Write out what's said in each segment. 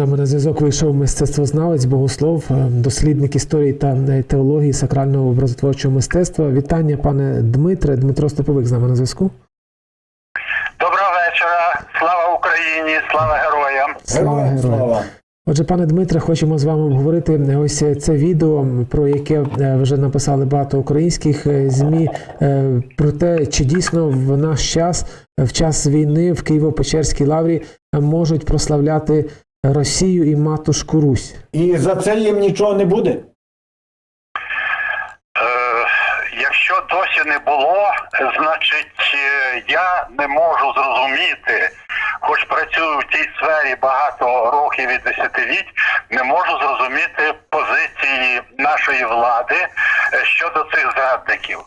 нами на зв'язок вийшов мистецтвознавець, богослов, е, дослідник історії та е, теології сакрального образотворчого мистецтва. Вітання, пане Дмитре. Дмитро Степовик з нами на зв'язку. Доброго вечора, слава Україні, слава героям. Слава героям. Отже, пане Дмитре, хочемо з вами обговорити ось це відео, про яке е, вже написали багато українських е, змі, е, про те, чи дійсно в наш час, е, в час війни в Києво-Печерській лаврі е, можуть прославляти Росію і матушку Русь. І за це їм нічого не буде. Е, якщо досі не було, значить е, я не можу зрозуміти, хоч працюю в цій сфері багато років і десятиліть, не можу зрозуміти позиції нашої влади е, щодо цих зрадників.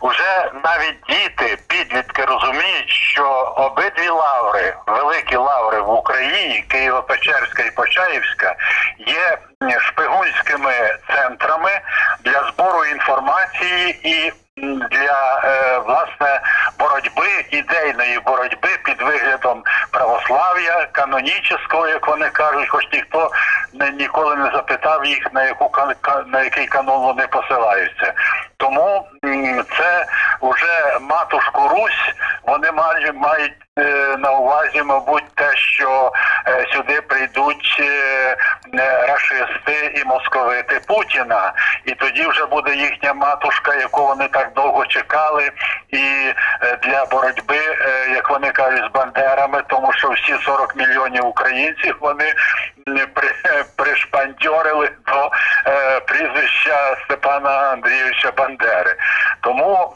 Уже навіть діти, підлітки розуміють, що обидві лаври, великі лаври в Україні, Києво-Печерська і Почаївська, є шпигунськими центрами для збору інформації і для е, власне боротьби, ідейної боротьби під виглядом православ'я, канонічного, як вони кажуть, хоч ніхто ніколи не запитав їх, на яку на який канон вони посилаються. Тому це вже матушку Русь, вони мають, мають е, на увазі, мабуть, те, що е, сюди прийдуть рашисти і московити Путіна, і тоді вже буде їхня матушка, яку вони так довго чекали, і е, для боротьби, е, як вони кажуть, з бандерами, тому що всі 40 мільйонів українців вони е, пришпандьорили до прізвища Степана Андрійовича Бандери. Тому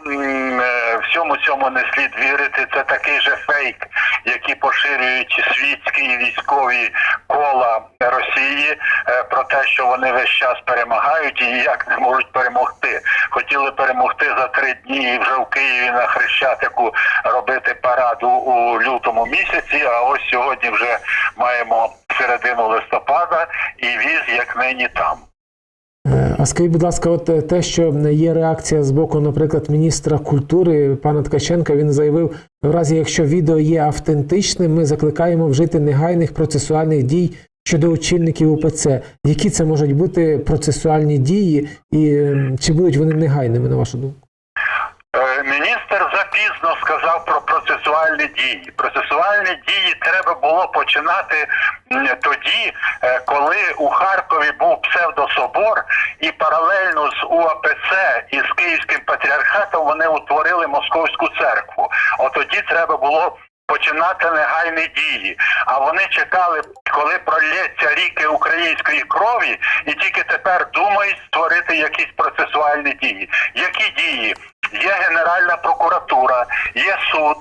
всьому цьому не слід вірити. Це такий же фейк, який поширюють світські військові кола Росії е, про те, що вони весь час перемагають і ніяк не можуть перемогти. Хотіли перемогти за три дні і вже в Києві на Хрещатику робити параду у лютому місяці. А ось сьогодні вже маємо середину листопада і віз як нині там. Е, А скажіть, будь ласка, от е, те, що є реакція з боку, наприклад, міністра культури пана Ткаченка, він заявив, в разі якщо відео є автентичним, ми закликаємо вжити негайних процесуальних дій щодо очільників УПЦ. Які це можуть бути процесуальні дії, і е, чи будуть вони негайними, на вашу думку? Е, Міністр запізно сказав про процесуальні дії. Процесуальні дії треба було починати тоді, е, коли у Харкові був псевдособор, і паралельно з УАПЦ і з Київським патріархатом вони утворили Московську церкву. От тоді треба було. Починати негайні дії, а вони чекали, коли пролється ріки української крові, і тільки тепер думають створити якісь процесуальні дії. Які дії? Є Генеральна прокуратура, є суд.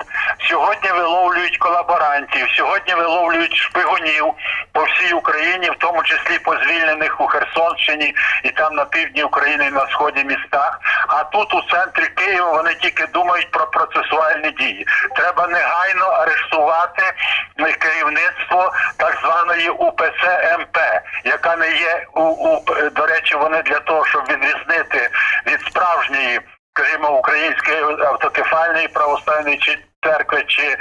Сьогодні виловлюють колаборантів, сьогодні виловлюють шпигунів по всій Україні, в тому числі по звільнених у Херсонщині і там на півдні України і на сході містах. А тут у центрі Києва вони тільки думають про процесуальні дії. Треба негайно арештувати керівництво так званої УПЦ МП, яка не є у, у до речі, вони для того, щоб відрізнити від справжньої скажімо, української автокефальної православної чи церкви чи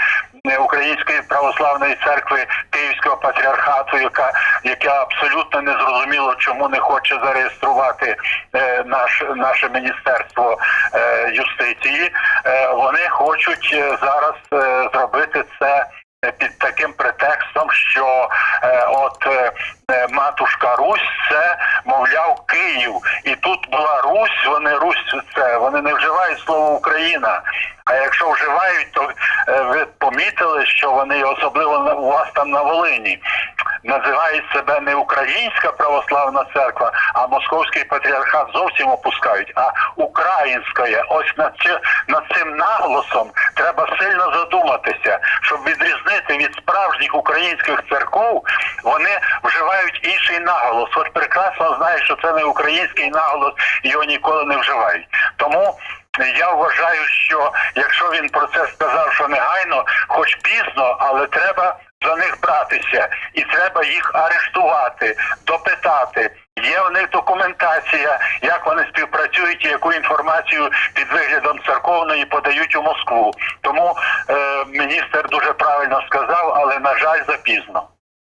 е, української православної церкви Київського патріархату, яка яка абсолютно не зрозуміло, чому не хоче зареєструвати е, наш наше міністерство е, юстиції. Е, вони хочуть е, зараз е, зробити це. е, Під таким претекстом, що е, от матушка Русь це мовляв Київ, і тут була Русь. Вони Русь це вони не вживають слово Україна. А якщо вживають, то е, ви помітили, що вони особливо у вас там на Волині називають себе не Українська православна церква, а Московський патріархат зовсім опускають, а українська. Ось над, над цим наголосом треба сильно задуматися, щоб відрізнити від справжніх українських церков, вони вживають інший наголос. От прекрасно знають, що це не український наголос, його ніколи не вживають. Тому я вважаю, що якщо він про це сказав, що негайно, хоч пізно, але треба за них братися, і треба їх арештувати, допитати. Є в них документація, як вони співпрацюють і яку інформацію під виглядом церковної подають у Москву. Тому е, міністр дуже правильно сказав, але на жаль, запізно.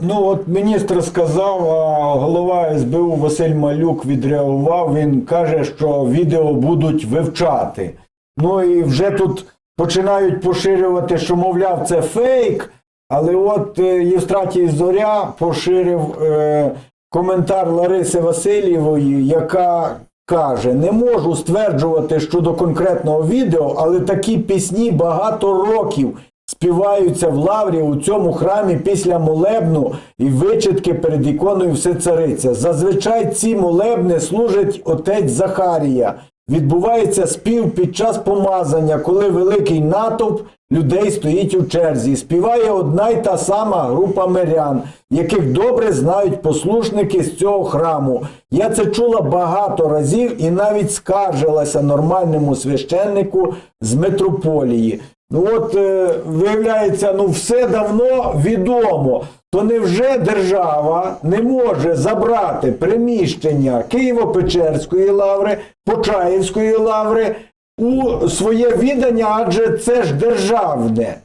Ну от міністр сказав, а голова СБУ Василь Малюк відреагував. Він каже, що відео будуть вивчати. Ну і вже тут починають поширювати, що мовляв, це фейк. Але от е, Євстратій Зоря поширив е, коментар Лариси Васильєвої, яка каже: не можу стверджувати щодо конкретного відео, але такі пісні багато років співаються в лаврі у цьому храмі після молебну і вичитки перед іконою Всецариця. Зазвичай ці молебни служить отець Захарія. Відбувається спів під час помазання, коли великий натовп людей стоїть у черзі. Співає одна й та сама група мирян, яких добре знають послушники з цього храму. Я це чула багато разів і навіть скаржилася нормальному священнику з митрополії. Ну от е, виявляється, ну все давно відомо. То невже держава не може забрати приміщення Києво-Печерської лаври, Почаївської лаври у своє відання, адже це ж державне.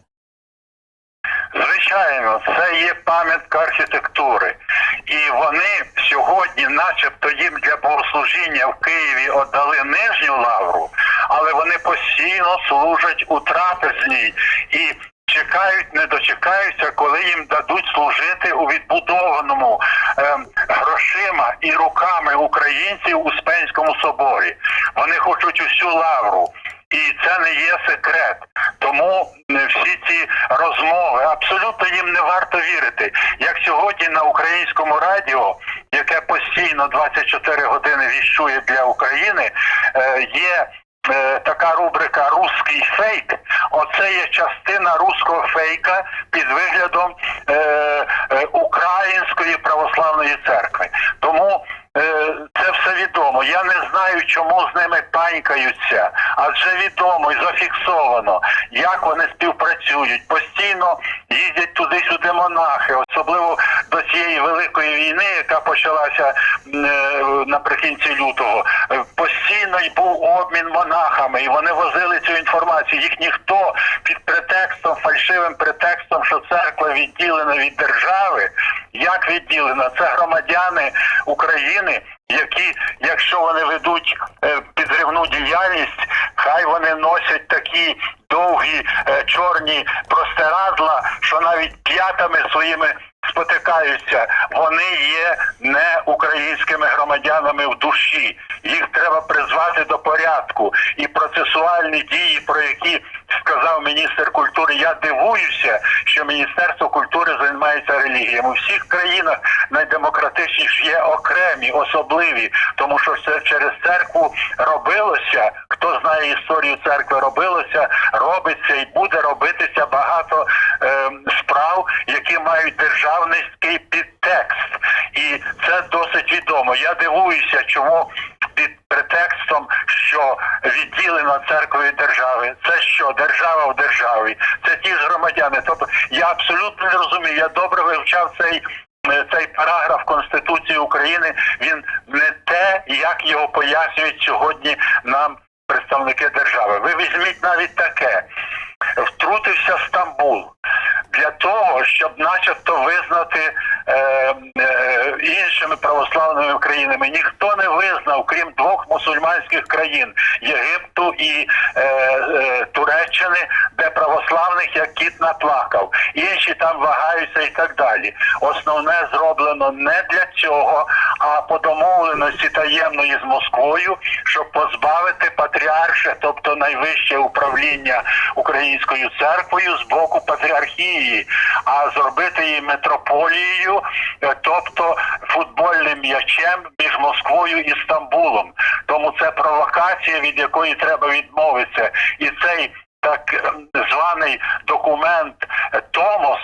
Звичайно, це є пам'ятка архітектури. І вони сьогодні, начебто, їм для богослужіння в Києві віддали нижню лавру, але вони постійно служать у трапезній і чекають, не дочекаються, коли їм дадуть служити у відбудованому ем, грошима і руками українців у Спенському соборі. Вони хочуть усю лавру. І це не є секрет. Тому е, всі ці розмови абсолютно їм не варто вірити. Як сьогодні на українському радіо, яке постійно 24 години віщує для України, е, є е, така рубрика Руський фейк. Оце є частина руського фейка під виглядом Української православної церкви. Тому е, це відомо. Я не знаю, чому з ними панькаються, адже відомо і зафіксовано, як вони співпрацюють. Постійно їздять туди-сюди монахи, особливо до цієї великої війни, яка почалася е, наприкінці лютого. Постійно й був обмін монахами, і вони возили цю інформацію. Їх ніхто під претекстом, фальшивим претекстом, що церква відділена від держави. Як відділена? Це громадяни України, які, якщо вони ведуть е, підривну діяльність, хай вони носять такі довгі е, чорні простирадла, що навіть п'ятами своїми спотикаються. Вони є не українськими громадянами в душі. Їх треба призвати до порядку і процесуальні дії, про які сказав міністр культури. Я дивуюся, що Міністерство культури займається релігіями. У всіх країнах найдемократичніші є окремі, особливі, тому що це через церкву робилося. Хто знає історію церкви, робилося, робиться і буде робитися багато е, справ, які мають державницький підтекст, і це досить відомо. Я дивуюся, чому під претекстом, що відділена церква від держави, це що держава в державі, це ті ж громадяни. Тобто я абсолютно не розумію. Я добре вивчав цей. е, Цей параграф Конституції України він не те, як його пояснюють сьогодні нам представники держави. Ви візьміть навіть таке. Втрутився Стамбул для того, щоб начебто визнати е, е, іншими православними країнами. Ніхто не визнав, крім двох мусульманських країн Єгипту і е, е, Туреччини, де православних як кіт наплакав. Інші там вагаються і так далі. Основне зроблено не для цього, а по домовленості таємної з Москвою, щоб позбавити патріарше, тобто найвище управління українською церквою з боку патріархії, а зробити її метрополією, е, тобто футбольним м'ячем між Москвою і Стамбулом. Тому це провокація, від якої треба відмовитися, і цей так званий документ Томос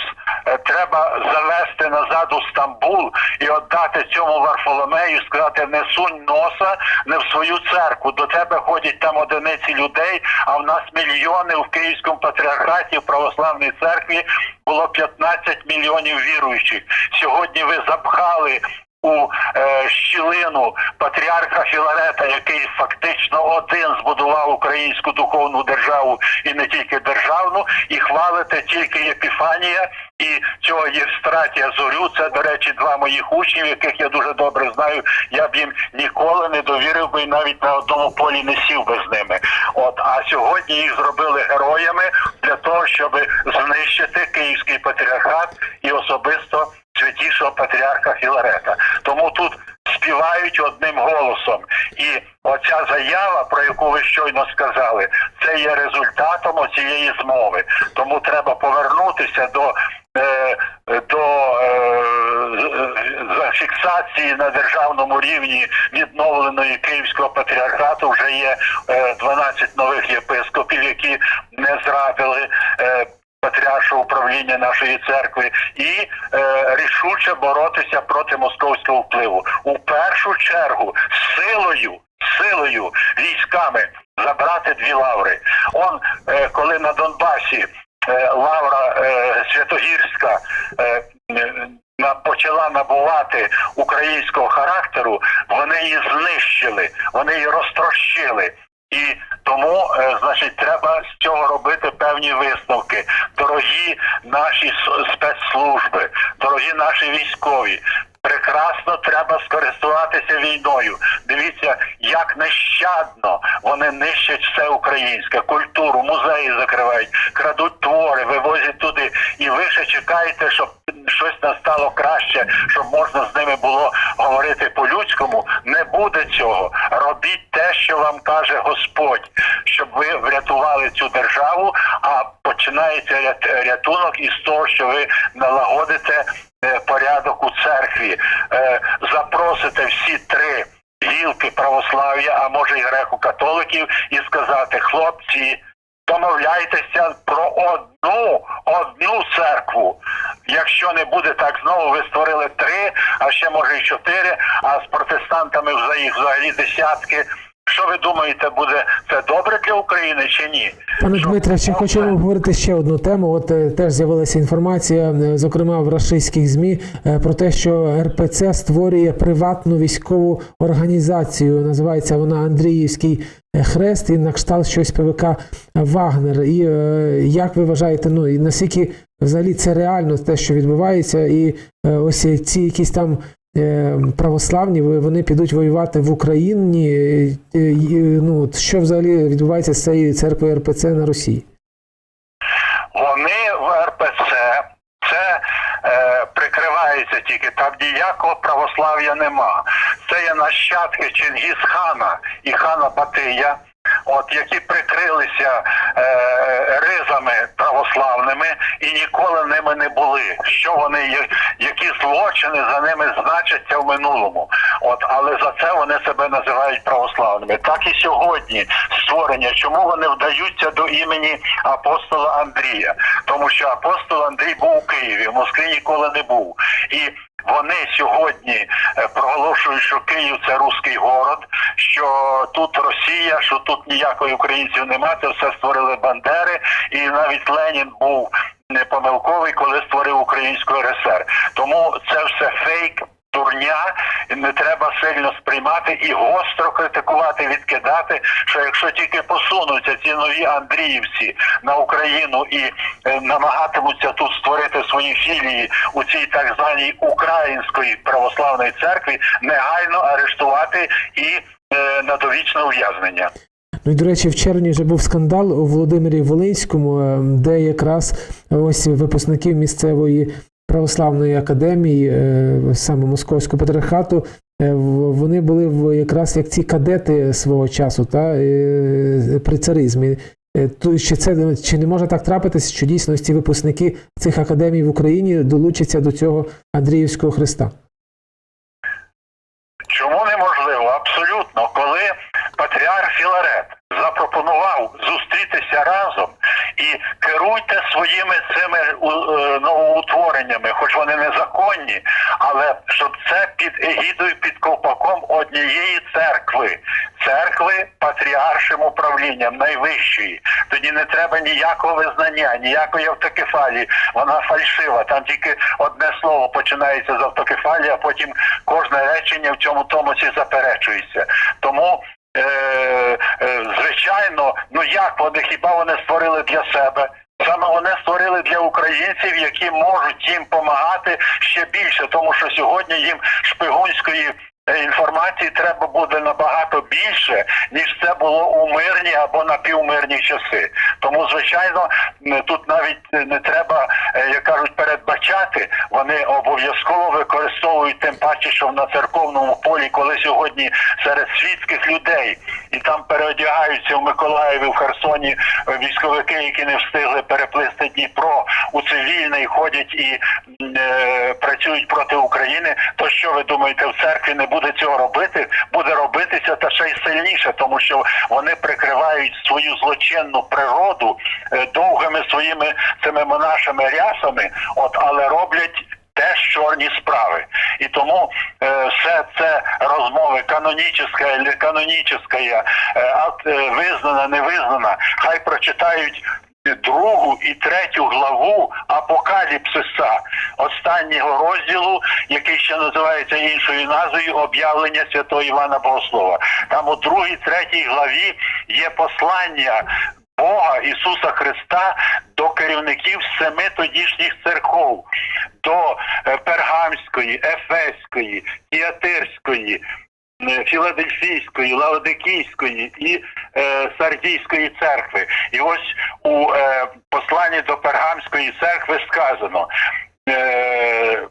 е, треба завести назад у Стамбул і віддати цьому Варфоломею, сказати не сунь носа не в свою церкву. До тебе ходять там одиниці людей, а в нас мільйони в Київському патріархаті в православній церкві було 15 мільйонів віруючих. Сьогодні ви запхали у е, щілину патріарха Філарета, який фактично один збудував українську духовну державу і не тільки державну, і хвалите тільки Епіфанія і цього Євстратія Зорю. Це, до речі, два моїх учнів, яких я дуже добре знаю. Я б їм ніколи не довірив би і навіть на одному полі не сів би з ними. От а сьогодні їх зробили героями для того, щоб знищити київський патріархат і особисто святішого патріарха Філарета. Тому тут співають одним голосом. І оця заява, про яку ви щойно сказали, це є результатом цієї змови. Тому треба повернутися до. е, До е, зафіксації на державному рівні відновленої Київського патріархату вже є е, 12 нових єпископів, які не зрадили патріаршого управління нашої церкви, і е, рішуче боротися проти московського впливу. У першу чергу силою, силою військами забрати дві лаври. Он е, коли на Донбасі е, лавра е, Святогірська. Е, почала набувати українського характеру, вони її знищили, вони її розтрощили. І тому, е, значить, треба з цього робити певні висновки. Дорогі наші спецслужби, дорогі наші військові. Прекрасно треба скористуватися війною. Дивіться, як нещадно вони нищать все українське, культуру, музеї закривають, крадуть твори, вивозять туди. І ви ще чекаєте, щоб щось настало краще, щоб можна з ними було говорити по-людському. Не буде цього. Робіть те, що вам каже Господь, щоб ви врятували цю державу. А починається рят- рятунок із того, що ви налагодите е, порядок у церкві, е, запросите всі три гілки православ'я, а може і греко-католиків, і сказати, хлопці, домовляйтеся про одну одну церкву. Якщо не буде так, знову ви створили три, а ще може й чотири, а з протестантами взагалі десятки. Ви думаєте, буде це добре для України чи ні? Пане Дмитре, ще хочемо обговорити ще одну тему. От е, теж з'явилася інформація, е, зокрема в рашистських змі, е, про те, що РПЦ створює приватну військову організацію. Називається вона Андріївський хрест і на кшталт щось ПВК Вагнер. І як ви вважаєте, ну і наскільки взагалі це реально те, що відбувається, і ось ці якісь там. Е, Православні вони підуть воювати в Україні. е, е, Ну що взагалі відбувається з цією церквою РПЦ на Росії? Вони в РПЦ це е, прикривається тільки там ніякого православ'я нема. Це є нащадки Чингісхана і хана Батия. От які прикрилися е, ризами православними і ніколи ними не були. Що вони є- які злочини за ними значаться в минулому? От але за це вони себе називають православними. Так і сьогодні створення. Чому вони вдаються до імені апостола Андрія? Тому що апостол Андрій був у Києві, в Москві ніколи не був. І вони сьогодні е, проголошують, що Київ це руський город, що тут Росія, що тут ніякої українців немає, це все створили Бандери, і навіть Ленін був не помилковий, коли створив українську РСР. Тому це все фейк. Дурня не треба сильно сприймати і гостро критикувати, відкидати. Що якщо тільки посунуться ці нові Андріївці на Україну і е, намагатимуться тут створити свої філії у цій так званій української православної церкві, негайно арештувати і е, на довічне ув'язнення. Ну і до речі, в червні вже був скандал у Володимирі Волинському, е, де якраз ось випускників місцевої православної академії, е, саме московського патріархату, е, вони були якраз як ці кадети свого часу, та е, при царизмі. Чи це чи не може так трапитися, що дійсно ці випускники цих академій в Україні долучаться до цього Андріївського хреста? Чому неможливо? Абсолютно, коли патріарх Філарет запропонував зустрітися разом і керуйте своїми цими е, новоутвореннями, хоч вони незаконні, але щоб це під егідою, під ковпаком однієї церкви, церкви патріаршим управлінням найвищої. Тоді не треба ніякого визнання, ніякої автокефалії. Вона фальшива. Там тільки одне слово починається з автокефалії, а потім кожне речення в цьому томосі заперечується. Тому. Е, е, звичайно, ну як вони хіба вони створили для себе? Саме вони створили для українців, які можуть їм допомагати ще більше, тому що сьогодні їм шпигунської інформації треба буде набагато більше, ніж це було у мирні або напівмирні часи. Тому, звичайно, тут навіть не треба, е, як кажуть, передбачати. Вони обов'язково використовують тим паче, що на церковному полі, коли сьогодні серед світських людей і там переодягаються в Миколаєві, в Херсоні е, військовики, які не встигли переплисти Дніпро у цивільний, ходять і працюють проти України. То що ви думаєте, в церкві не буде цього робити? Буде робитися та ще й сильніше, тому що вони прикривають свою злочинну природу е, довгими своїми цими монашими рясами, от але роблять. Теж чорні справи. І тому е, все це розмови канонічна, не канонічна, е, е, визнана, не визнана, хай прочитають другу і третю главу Апокаліпсиса останнього розділу, який ще називається іншою назвою об'явлення святого Івана Богослова. Там у другій, третій главі є послання Бога Ісуса Христа до керівників семи тодішніх церков, до е, Пергамської, Ефеської, Тіатирської, Філадельфійської, Лаодикійської і е, Сардійської церкви. І ось у е, посланні до Пергамської церкви сказано. Е,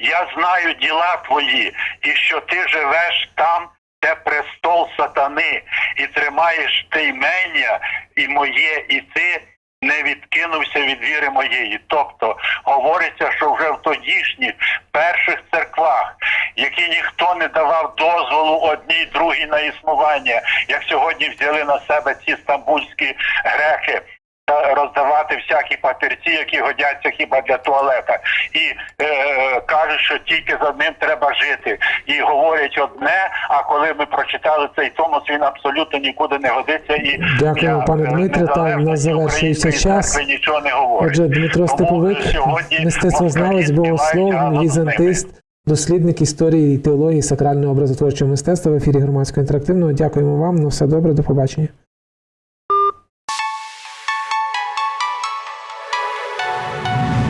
я знаю діла твої, і що ти живеш там, де престол сатани, і тримаєш те ймення, і моє, і ти не відкинувся від віри моєї. Тобто говориться, що вже в тодішніх перших церквах, які ніхто не давав дозволу одній другій на існування, як сьогодні взяли на себе ці стамбульські грехи. та Роздавати всякі папірці, які годяться хіба для туалета, і е, кажуть, що тільки за ним треба жити, і говорять одне. А коли ми прочитали цей томос, він абсолютно нікуди не годиться. І для, пане Дмитре. Та в нас завершується час. Нічого не говорить. Отже, Дмитро Степовик, мистецтвознавець, богослов, візантист, дослідник історії і теології сакрального образотворчого мистецтва в ефірі громадського інтерактивного. Дякуємо вам. На все добре, до побачення.